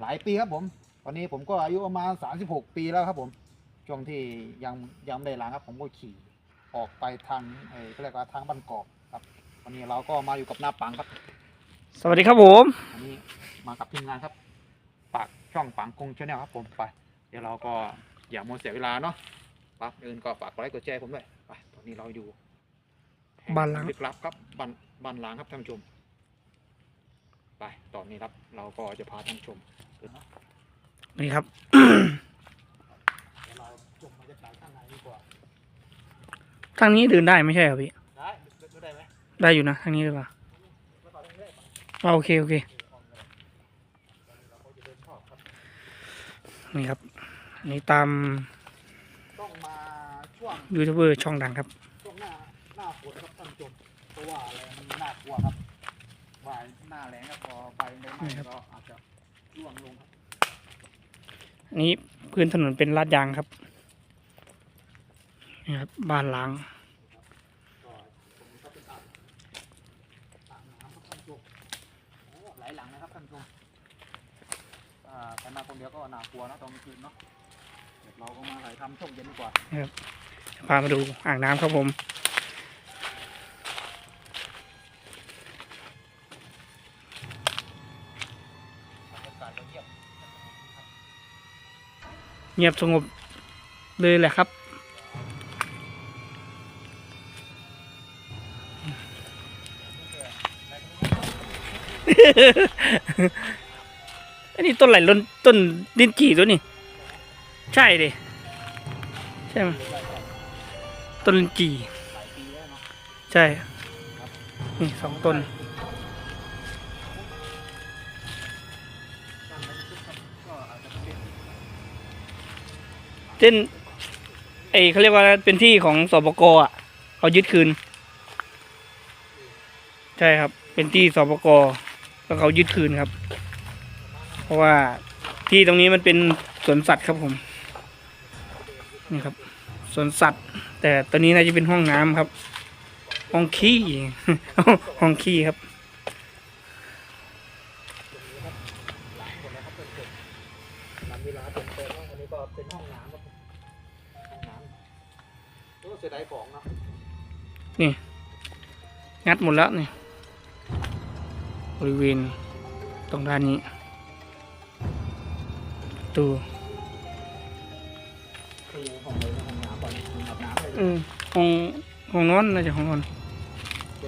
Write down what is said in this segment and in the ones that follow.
หลายปีครับผม ตอนนี้ผมก็อายุประมาณ 36 ปีแล้วครับผม ช่วงที่ยังยังไม่ได้ล้างครับ ผมก็ขี่ออกไปทางเอ่อเขาเรียกว่าทางบ้านกอกครับ วันนี้เราก็มาอยู่กับหน้าปังครับ สวัสดีครับผมวันนี้มากับทีมงานครับ ปากช่องปังกงชาแนลครับผมไป เดี๋ยวเราก็อย่ามัวเสียเวลาเนาะปั๊บอื่นก็ฝากกดไลค์กดแชร์ผมด้วยไปตอนนี้เราอยู่แห่บ้านล้างลึกลับครับบ้านบ้านล้างครับท่านผู้ชมไปตอนนี้ครับ เราก็จะพาท่านผู้ชมเดิ นเนาะนี่ครับเดี๋ยวเราชมบรรยากาศข้างในดีกว่าทางนี้เดินได้ไม่ใช่เหรอพี่ ได้เดินได้ไหมได้อยู่นะทางนี้ดีกว่าแล้วต่อทางนี้ได้ปะอ่าโอเคโอเคเออออกเลยตอนนี้เราก็จะเดินเข้าครับ นี่ครับอันนี้ตามต้องมาช่วงยูทูบเบอร์ช่องดังครับช่วงหน้าหน้าฝนครับท่านผู้ชมเพราะว่าแรงมันน่ากลัวครับว่าหน้าแรงก็พอไฟไม่ไหม้ครับก็ นนี้พื้นถนนเป็นลาดยางครับนี่ครับบ้านล้างก็ตรงนี้ก็เป็นอ่างอ่างน้ำครับท่านผู้ชมโอ้หลายหลังนะครับท่านผู้ชมอ่าแต่มาคนเดียวก็น่ากลัวนะตอนกลางคืนเนาะ เดี๋ยวเราก็มาถ่ายทำช่วงเย็นดีกว่าพามาดูอ่างน้ำครับผม เงียบสงบเลยแหละครับ อันนี้ต้นไหลล้นต้นดินกี่ตัวนี่ใช่ดิใช่ไหมต้นลิ้นกี่ใช่ นี่สองต้น เช่นไอเขาเรียกว่าเป็นที่ของสปกอะเขายึดคืน ใช่ครับ เป็นที่สปกแล้วเขายึดคืนครับ เพราะว่าที่ตรงนี้มันเป็นสวนสัตว์ครับผมนี่ครับสวนสัตว์ แต่ตอนนี้น่าจะเป็นห้องน้ำครับ ห้องขี้ห้องขี้ครับ งัดหมดแล้วนี่บริเวณตรงด้านนี้ตูคือห้องเลยห้องน้ำก่อนห้องน้ำเลยเออห้องห้องนอนน่าจะห้องนอน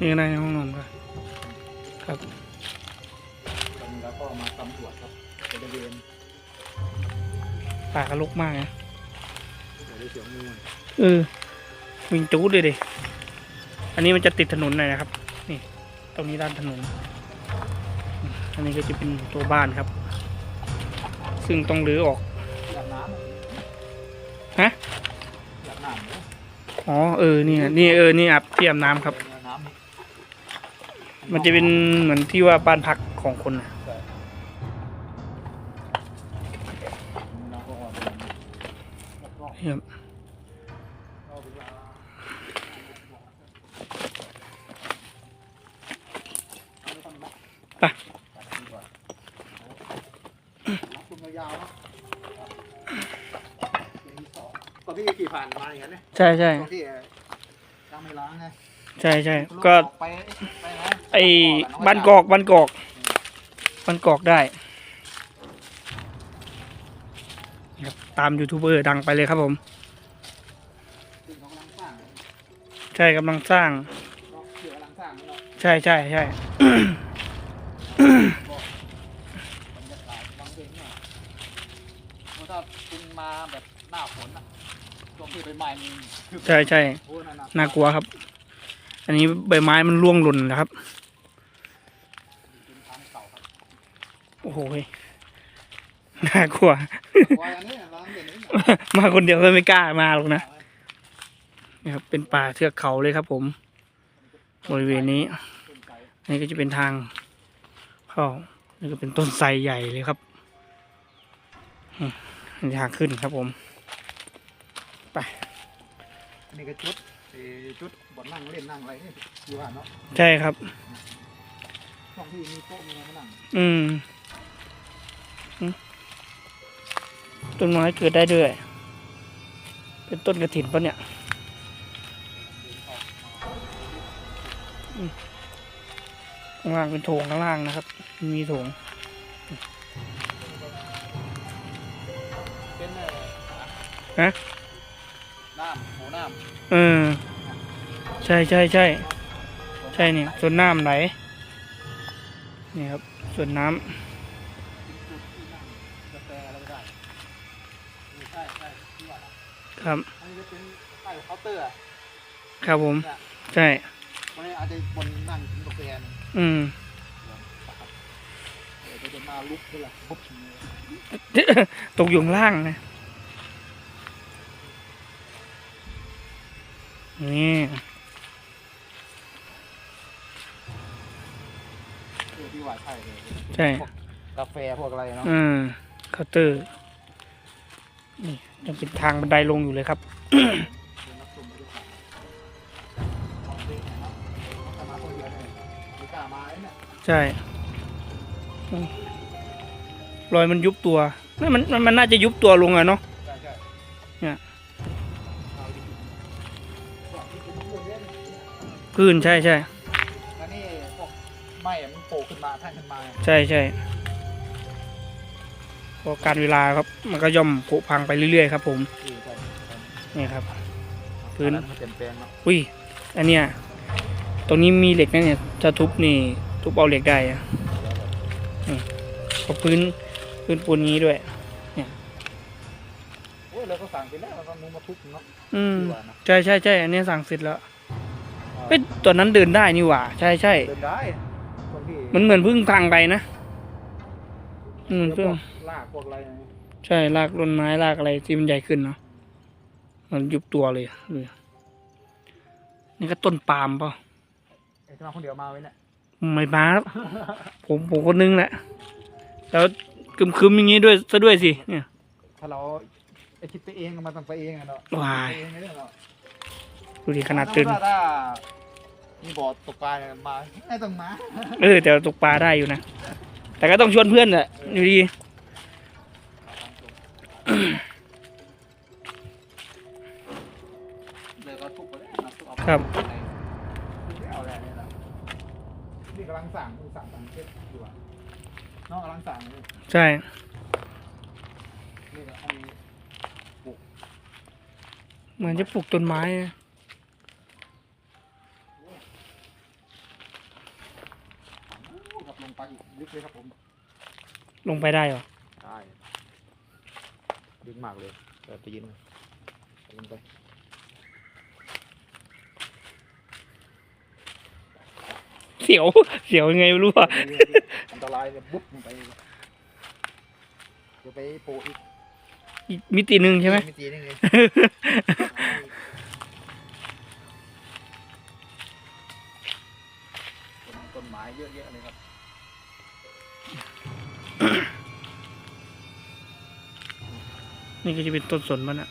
นี่ก็น่าจะห้องนอนป่ะครับตอนนี้เราก็มาตำรวจครับบริเวณป่ากระลกมากนะบริเวณเสียงงูเออวิ่งจูดเลยดิ อันนี้มันจะติดถนนหน่อยนะครับ นี่ ตรงนี้ด้านถนน อันนี้ก็จะเป็นตัวบ้านครับ ซึ่งต้องรื้อออกฮะำอยากน้ำเนาะอ๋อเออนี่นี่เออนี่อาบที่อาบน้ำครับ มันจะเป็นเหมือนที่ว่าบ้านพักของคนนะเราก็เอาไปรอบครับ ไปรับคุณยาวๆเนาะตอนที่ขี่ผ่านมาอย่างนั้นเนี่ยใช่ใช่ตอนที่ยังไม่ล้างไงใช่ใช่ก็ไปไปนะไอ้บ้านกอกบ้านกอกบ้านกอกได้ครับตามยูทูบเบอร์ดังไปเลยครับผมซึ่งเขากำลังสร้าง ใช่กำลังสร้างเขาเสือกำลังสร้างนี่เนาะใช่ใช่ใช่ บรรยากาศบางเวงเนี่ยเพราะ ถ้าคุณมาแบบหน้าฝนอะช่วงที่ใบไม้มันใช่ใช่โอ้นั่นน่ะน่ากลัวครับ อันนี้ใบไม้มันร่วงหล่นนะครับ เป็นทางเก่าครับโอ้โหยน่ากลัว วาย่างนี้ร้านเด่นนี้เนี่ยมาคนเดียวก็ไม่กล้ามาหรอกนะนี่ครับเป็นป่าเทือกเขาเลยครับ ผม บริเวณนี้นไทรนี่ก็จะเป็นทางเข้านี่ก็เป็นต้นไทรใหญ่เลยครับอืม อันนี้ทางขึ้นครับผม ไปอันนี้ก็ชุดเอ่อชุดบนนั่งเล่นนั่งอะไรนี่อยู่ว่าเนาะใช่ครับช่วงที่มีโต๊ะมีอะไรมานั่งอืมต้นไม้เกิดได้ด้วย เป็นต้นกระถินปะเนี่ยอืมข้างล่างเป็นโถงข้างล่างนะครับ มีโถง ฮะน้ำหมูน้เออ ใช่ใช่ใช่ำใช่เนี่ยส่วนน้ำไหลนี่ครับส่วนน้ำกาแฟอะไรก็ได้เออใช่ใช่ที่ว่านะครับอันนี้จะเป็นใต้เคาน์เตอร์อะครับผมเนี่ยใช่วันนี้อาจจะบนนั่งกินกาแฟนะอืมเดี๋ยวจะมาลุกด้วยล่ะปุ๊บตกอยู่ข้างล่างนะ นี่เออที่ว่าใช่เลยใช่กาแฟพวกอะไรเนาะอืมเคาน์เตอร์นี่ยังเป็นทางบันไดลงอยู่เลยครับเป็นนักสุ่มไม่ได้ขายเอาเองเนี่ยเนาะเอามาคนเดียวเนี่ยไม่กล้ามาเลยเนี่ยใช่อืมรอยมันยุบตัวนั่นมันมันมันน่าจะยุบตัวลงอะเนาะ พื้นใช่ใช่แล้วนี่พวกไม้อะมันโผล่ขึ้นมาท่านขึ้นมาใช่ใช่พอการเวลาครับมันก็ย่อมผุพังไปเรื่อยๆครับ ผมเออใช่นี่ครับ พื้น อัมันเปลี่ยนแปลงเนาะอุ้ยอันเนี้ยตรงนี้มีเหล็กนะเนี่ยถ้าทุบนี่ทุบเอาเหล็กได้อะเพราะพื้นพื้นปูนนี้ด้วย โอ้ยเราก็สั่งไปแล้วเราก็มุงมาทุบเนาะอืม ดีกว่านะ ใช่ใช่ใช่อันนี้สั่งเสร็จแล้ว เฮ้ยตอนนั้นเดินได้นี่หว่า ใช่ใช่เดินได้คนที่มันเหมือนเพึ่งพังไปนะอืมพเพิ่งวกลากพวกอะไรนะใช่รากต้นไม้รากอะไรที่มันใหญ่ขึ้นเนาะมันยุบตัวเลยดูนี่ก็ต้นปาล์มเปล่าไอ้ที่มาคนเดียวมาไว้เนี่ยไม่มาแล้วผมผมคนนึงแหละแล้วคึมคึมๆอย่างงี้ด้วยซะด้วยสิเนี่ย ถ้าเราไอ้คิดไปเองมันต้องไปเองอะเนาะว้ายไปเองไม่ได้เนาะ ดูดิขนาดตื่นถ้ามีบ่อตกปลาเนี่ยมาไม่ต้องมาเออแต่ตกปลาได้อยู่นะ แต่ก็ต้องชวนเพื่อนแหละอยู่ดีเลยก็ทุบไปเลยนะทุบเอาครับไม่เอาอะไรเนี่ยนะนี่กำลังสั่งสั่งสั่งเช็ดอยู่อะน้องกำลังสั่งเลยใช่นี่ก็เอามีเหมือนจะปลูกต้นไม้ ไปอีกลึกเลยครับผมลงไปได้เหรอได้ลึกมากเลยเดี๋ยวไปยินลงไปเสียว เสียวยังไงไม่รู้อะอันตรายเลยบุ๊บลงไปเดี๋ยวไปโปะอีกอีกมิติหนึ่งใช่ไหมมีตีนึงเลยต้นไม้เยอะแยะเลยครับ นี่ก็จะเป็นต้นสนมันอะ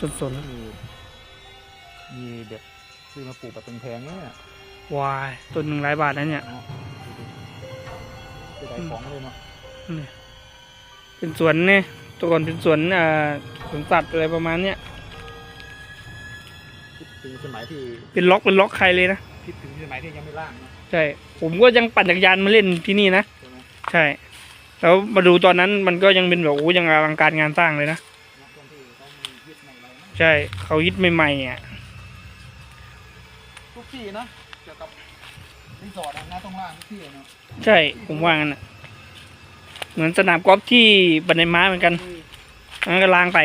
ต้นสนมีมีแบบซื้อมาปลูกแบบแพงๆเนี่ยวายต้นหนึ่งหลายบาทนะเนี่ยเนาะคือได้ของเลยเนาะนี่เป็นสวนเนี่ยตัวก่อนเป็นสวนอ่าสวนสัตว์อะไรประมาณเนี้ยคิดถึงสมัยที่เป็นล็อกเป็นล็อกใครเลยนะคิดถึงสมัยที่ยังไม่ล่างเนาะใช่ ผมก็ยังปั่นจักรยานมาเล่นที่นี่นะ ใช่ไหมใช่ แล้วมาดูตอนนั้นมันก็ยังเป็นแบบโอ้ยังอลังการงานสร้างเลยนะเนาะตอนที่ต้องมียึดในอะไรนะใช่เขาฮิตใหม่ๆอะทุกที่นะเกี่ยวกับรีสอร์ทอะนะต้องล่างทุกที่เนาะใช่ผมว่างั้นอะเหมือนสนามกอล์ฟที่บันไดม้าเหมือนกันคืออันนั้นก็ล้างไป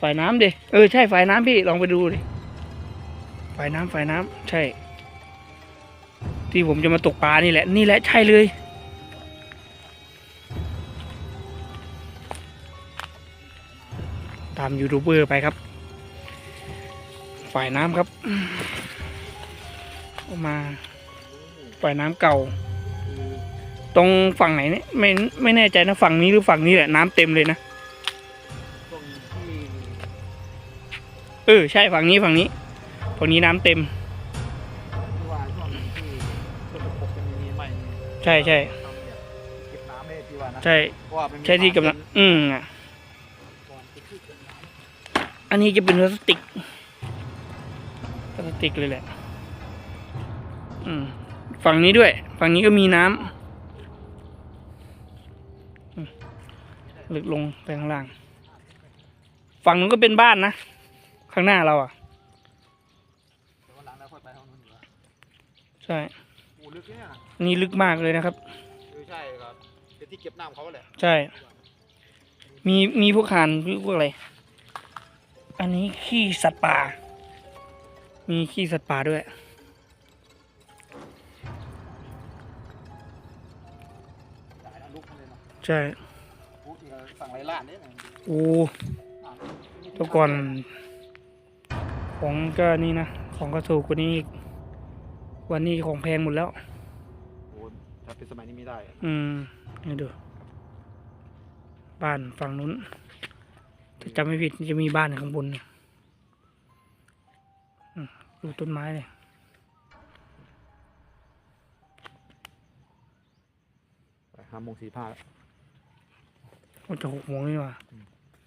ฝ่ายน้ำดิเออใช่ฝ่ายน้ำพี่ลองไปดูดิฝ่ายน้ำฝ่ายน้ำใช่ ที่ผมจะมาตกปลานี่แหละ นี่แหละใช่เลยตามยูทูบเบอร์ไปครับ ฝ่ายน้ำครับเอามา ฝ่ายน้ำเก่า ตรงฝั่งไหนเนี่ยไม่ไม่แน่ใจนะฝั่งนี้หรือฝั่งนี้แหละน้ำเต็มเลยนะ เออใช่ฝั่งนี้ฝั่งนี้ฝั่งนี้น้ำเต็ม ที่ว่าช่วงที่ช่วงปกจะมีใหม่ใช่ใช่ ทำแบบเก็บน้ำให้ที่ว่านะใช่เพราะว่ามันมีใช่ที่กำลังอืมอะก่อนจะขึ้นเป็นน้ำอันนี้จะเป็นพลาสติกพลาสติกเลยแหละ อืมฝั่งนี้ด้วย ฝั่งนี้ก็มีน้ำอืมลึกลงไปข้างล่าง ฝั่งนู้นก็เป็นบ้านนะ ข้างหน้าเราอะแต่ว่าหลังแล้วค่อยไปห้องนู้นเหรอใช่โอ้ลึกเนี่ยอันนี่ลึกมากเลยนะครับเออใช่ครับเป็นที่เก็บน้ำเขาแหละใช่ มีมีพวกห่านพวกอะไร อันนี้ขี้สัตว์ป่า มีขี้สัตว์ป่าด้วยสายน้ำลุกมาเลยเนาะใช่โอ้ที่เราสั่งไรล่านเนี่ยนะโอ้อ่าแตัวก่อน ของก็นี่นะ ของก็ถูกกว่านี้อีกวันนี้ของแพงหมดแล้ว โอ้ถ้าเป็นสมัยนี้ไม่ได้อะอืมนี่ดู บ้านฝั่งนู้นถ้าจำไม่ผิดจะมีบ้านข้างบนเนี่ยอืมดูต้นไม้เลยไปห้าโมงสี่ห้าแล้วก็จะหกโมงนี่หว่า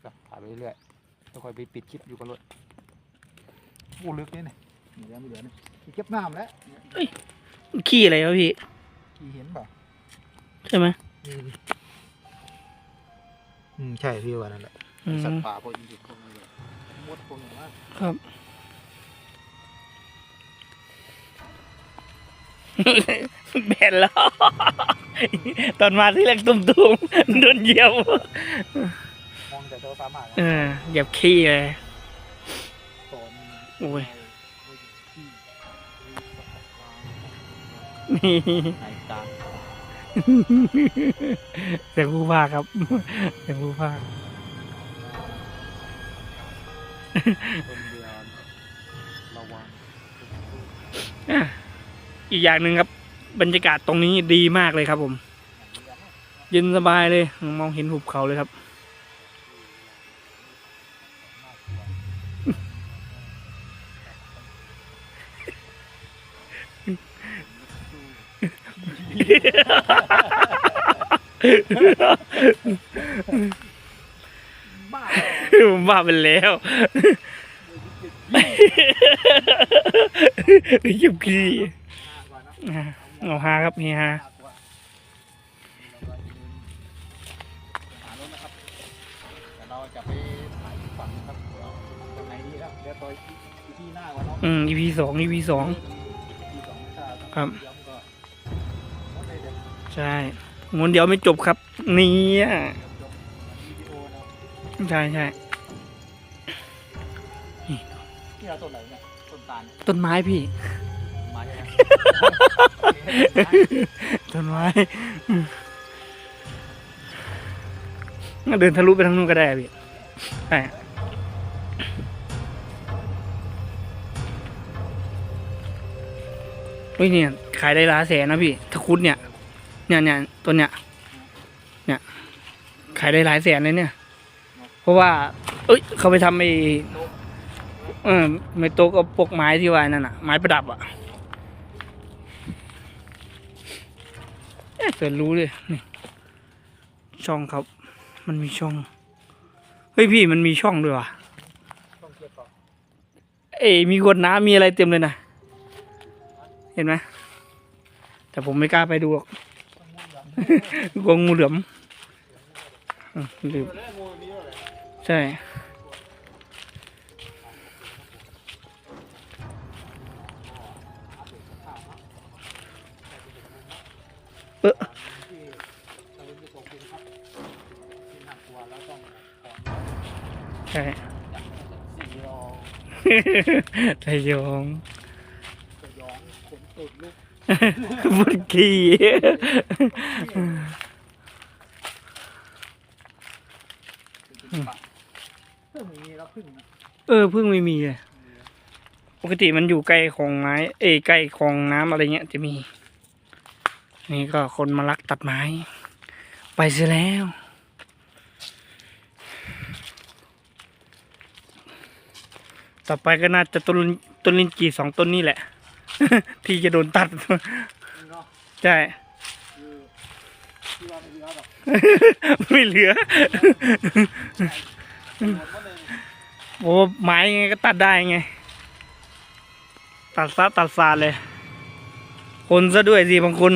ก็ถ่ายไปเรื่อยๆแล้วค่อยไปปิดคลิปอยู่กับรถ โอ้ลึกเนี่ยเนี่ยเหลือไม่เหลือเนี่ยที่เก็บน้ำแล้วเนี่ยขี้อะไรวะพี่ที่เห็นเปล่าใช่ไหมอืมใช่พี่ว่านั่นแหละอืมสัตว์ป่าพวกจริงๆพวกนี้เลยมดพวกนี้มากครับแบนแล้ว ตอนมาที่แรกตุ้มๆโดนเหยียบมองแต่ตัวสามารถเออเหยียบขี้เลยตอน โอ้ยที่นี่ไหนตามเสียงผู้ภาคครับเสียงผู้ภาคคนเดียวระวังอะอีกอย่างหนึ่งครับ บรรยากาศตรงนี้ดีมากเลยครับผม เย็นสบายเลย มองเห็นหุบเขาเลยครับ บ้าผมบ้าไปแล้วยียบขี้เอาฮาครับเฮฮาน่ากลัวเราก็จะเดินหารถนะครับแต่เราจะไปถ่ายอีกฝั่งนะครับเดี๋ยวจะไหนดีครับเดี๋ยวต่อยที่หน้าก่อนเนาะอืม EP สอง EP สองที่สองครับ เดี๋ยวใช่งนเดียวไม่จบครับ นี่อะจบวิดีโอนะใช่ใช่ที่เราต้นไหนเนี่ยต้นตาลต้นไม้พี่ไม้อะไรต้นไม้อืมงั้นเดินทะลุไปทางนู้นก็ได้อะพี่ใช่เฮ้ยเนี่ยขายได้ล้านแสนนะพี่ถ้าคุดเนี่ย เนี่ยเนี่ยต้นเนี่ยเนี่ยขายได้หลายแสนเลยเนี่ย เพราะว่า เอ้ย เขาไปทำไอ้เออไม่โต๊ะกับปกไม้ที่ว่านั่นอะ ไม้ประดับอะเอ๊ะเกิดรู้เลยนี่ช่องครับ มันมีช่อง เฮ้ยพี่มันมีช่องด้วยวะต้องเก็บก่อนเอ้ยมีขวดน้ำมีอะไรเต็มเลยนะ เห็นไหมแต่ผมไม่กล้าไปดูหรอก กลัวงูเหลือมลืมเอใช่เออใช่ไทยอง สยองขนตุดลุก บุญขี้เพิ่เออพิ่งไม่มีเลยปกติมันอยู่ใกล้ของไม้ เอ้ยใกล้ของน้ำอะไรเงี้ยจะมี นี่ก็คนมาลักตัดไม้ ไปเสียแล้วตต่อไปก็น่าจะต้นต้นลินจีสองต้นนี่แหละ ที่จะโดนตัดนี่เนาะใช่คือที่ว่าไม่เหลือหรอกไม่เหลือหมดหมดเลยโอ้ไม้ไงก็ตัดได้ไง ตัดซะตัดซาดเลย คนซะด้วยสิบางคน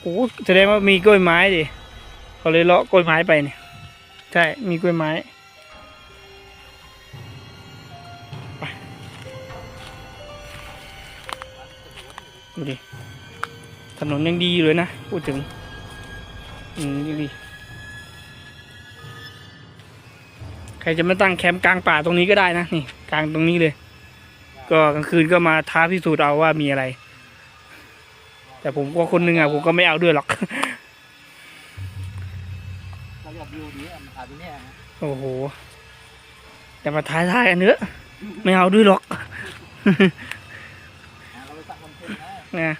โอ้แสดงว่ามีกล้วยไม้ดิเขาเลยเลาะกล้วยไม้ไปเนี่ยใช่มีกล้วยไม้ ถนนยังดีเลยนะ พูดถึง อืมดีใครจะมาตั้งแคมป์กลางป่าตรงนี้ก็ได้นะนี่ กลางตรงนี้เลย ก็กลางคืนก็มาท้าพิสูจน์เอาว่ามีอะไร แต่ผมก็คนหนึ่งอะผมก็ไม่เอาด้วยหรอกเราอยากวิวดีอะนถ่ายไปเนี่ยนะโอ้โหแต่มาท้ายท้ายอันเนื้อไม่เอาด้วยหรอกเราไปสั่งคอนเทนต์นะ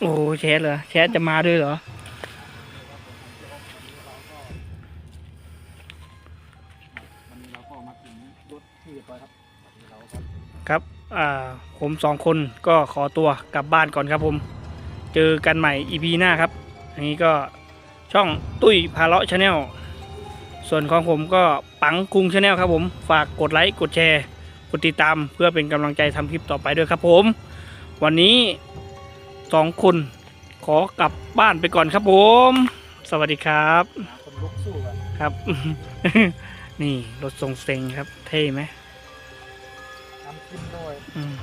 โอ้โหแชทเหรอแชทจะมาด้วยเหรอครับวันนี้เราก็ครับ อ่า ผมสองคนก็ขอตัวกลับบ้านก่อนครับผม เจอกันใหม่ EP หน้าครับ อันนี้ก็ช่องตุ้ยพาเลาะชาแนลส่วนของผมก็ปังคุงชาแนลครับผม ฝากกดไลค์ กดแชร์ กดติดตามเพื่อเป็นกำลังใจทำคลิปต่อไปด้วยครับผม วันนี้ สองคน ขอกลับบ้านไปก่อนครับผม สวัสดีครับหาคนลุกสู้กันครับ นี่รถทรงเซ็งครับ เท่ไหมทำขึ้นด้วย อืม